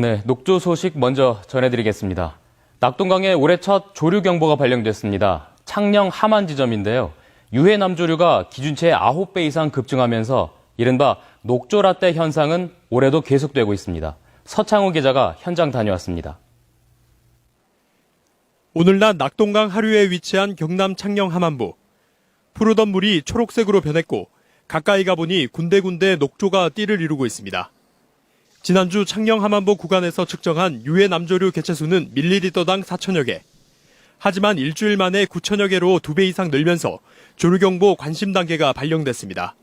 네, 녹조 소식 먼저 전해드리겠습니다. 낙동강에 올해 첫 조류 경보가 발령됐습니다. 창녕 하만 지점인데요. 유해 남조류가 기준치의 9배 이상 급증하면서 이른바 녹조라떼 현상은 올해도 계속되고 있습니다. 서창호 기자가 현장 다녀왔습니다. 오늘 낮 낙동강 하류에 위치한 경남 창녕 하만부. 푸르던 물이 초록색으로 변했고 가까이 가보니 군데군데 녹조가 띠를 이루고 있습니다. 지난주 창녕 하만부 구간에서 측정한 유해 남조류 개체수는 밀리리터당 4천여 개. 하지만 일주일 만에 9천여 개로 두배 이상 늘면서 조류경보 관심 단계가 발령됐습니다.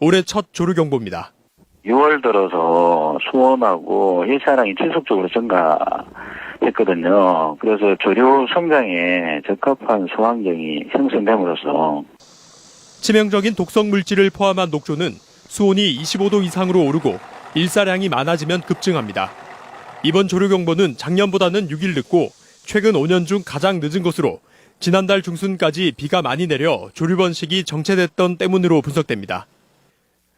올해 첫 조류경보입니다. 6월 들어서 수온하고 일사량이 지속적으로 증가했거든요. 그래서 조류 성장에 적합한 수환경이 형성됨으로써 치명적인 독성 물질을 포함한 녹조는 수온이 25도 이상으로 오르고 일사량이 많아지면 급증합니다. 이번 조류경보는 작년보다는 6일 늦고 최근 5년 중 가장 늦은 것으로 지난달 중순까지 비가 많이 내려 조류 번식이 정체됐던 때문으로 분석됩니다.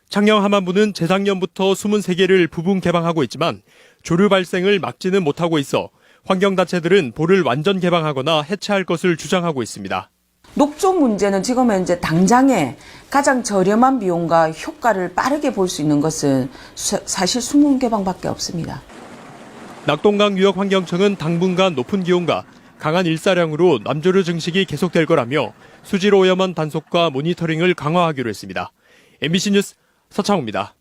창녕 하만부는 재작년부터 23개를 부분 개방하고 있지만 조류 발생을 막지는 못하고 있어 환경단체들은 볼을 완전 개방하거나 해체할 것을 주장하고 있습니다. 녹조 문제는 지금 현재 당장에 가장 저렴한 비용과 효과를 빠르게 볼 수 있는 것은 수- 사실 수문 개방밖에 없습니다. 낙동강 유역환경청은 당분간 높은 기온과 강한 일사량으로 남조류 증식이 계속될 거라며 수질 오염원 단속과 모니터링을 강화하기로 했습니다. MBC 뉴스 서창호입니다.